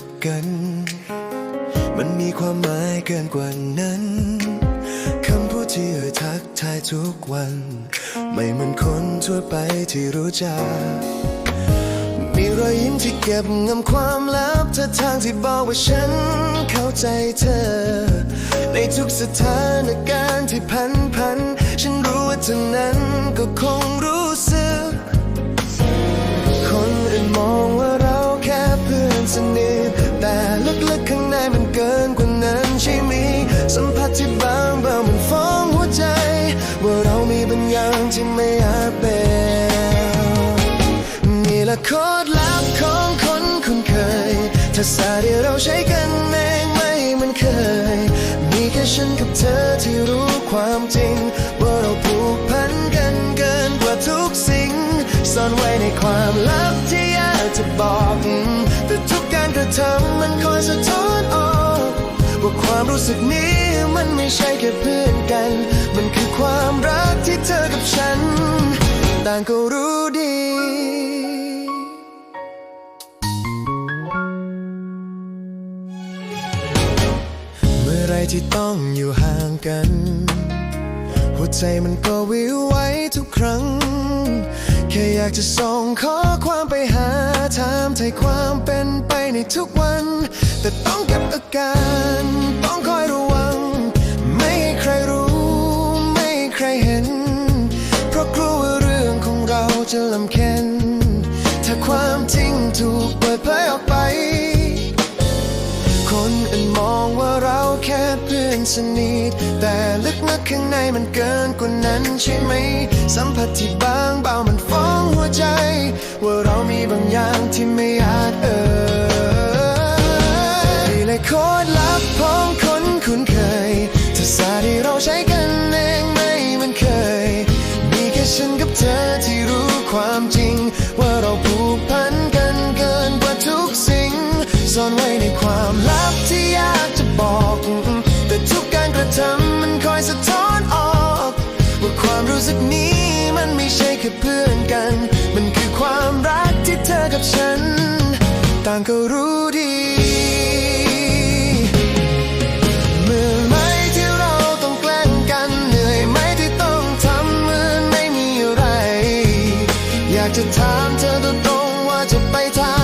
บกัน มันมีความหมายเกินกว่านั้นคำพูดที่เอ่ยทักทายทุกวัน ไม่เหมือนคนทั่วไปที่รู้จัก มีรอยยิ้มที่เก็บงำความลับท่าทางที่บอกว่าฉันเข้าใจเธอ ในทุกสถานการณ์ที่พันพัน ฉันรู้ว่าเธอนั้นก็คงรู้สึก ที่ไม่อาจเป็นนี่ละโคตรลับของคนคุ้นเคยทักษะที่เราใช้กันเองไม่มันเคย มีแค่ฉันกับเธอที่รู้ความจริง ว่าเราผูกพันกันเกินกว่าทุกสิ่งซ่อนไว้ในความลับที่อยากจะบอก แต่ทุกการกระทำมันคอยสะท้อนออกว่าความรู้สึกนี้มันไม่ใช่แค่เพื่อนกัน มันคือความรักที่เธอางก็รู้ดี เมื่อไรที่ต้องอยู่ห่างกัน หัวใจมันก็วิวไว้ทุกครั้ง แค่อยากจะส่งข้อความไปหาถามไทยความเป็นไปในทุกวัน แต่ต้องเก็บอาการต้องคอ สนิทแต่ลึกๆข้างในมันเกินกว่านั้นใช่ไหม สัมผัสที่บางเบามันฟ้องหัวใจ ว่าเรามีบางอย่างที่ไม่อาจเอ่ยนี่แหละโคตรลับของคนคุ้นเคยทักษะที่เราใช้กันเองไม่เหมันเคย มีแค่ฉันกับเธอที่รู้ความจริง ว่าเราผูกพันกันเกินกว่าทุกสิ่งซ่อนไว้ในความลับที่อยากจะบอก อืมแต่ทุกการระทำมันคอยสะท้อนออก ว่าความรู้สึกนี้มันไม่ใช่แค่เพื่อนกัน มันคือความรักที่เธอกับฉัน ต่างก็รู้ดีเมื่อไหรที่เราต้องแกล้งกันเหนื่อยไหมที่ต้องทำเหมือนไม่มีอะไรอยากจะถามเธอตรงๆว่าจะไปทาง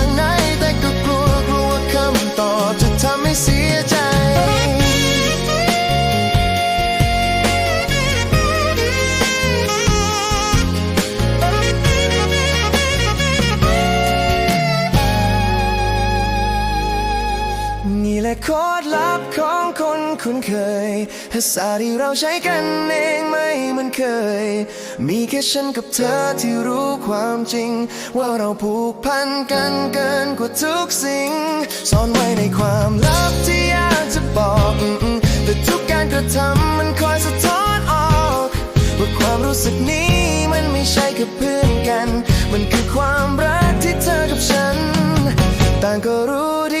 โคตรลับของคนคุ้นเคยภาษาที่เราใช้กันเองไม่เหมันเคย มีแค่ฉันกับเธอที่รู้ความจริง ว่าเราผูกพันกันเกินกว่าทุกสิ่งซ่อนไว้ในความลับที่อยากจะบอกแต่ทุกการกระทำมันคอยสะท้อนออกว่าความรู้สึกนี้มันไม่ใช่แค่เพื่อนกัน มันคือความรักที่เธอกับฉัน ต่างก็รู้ดี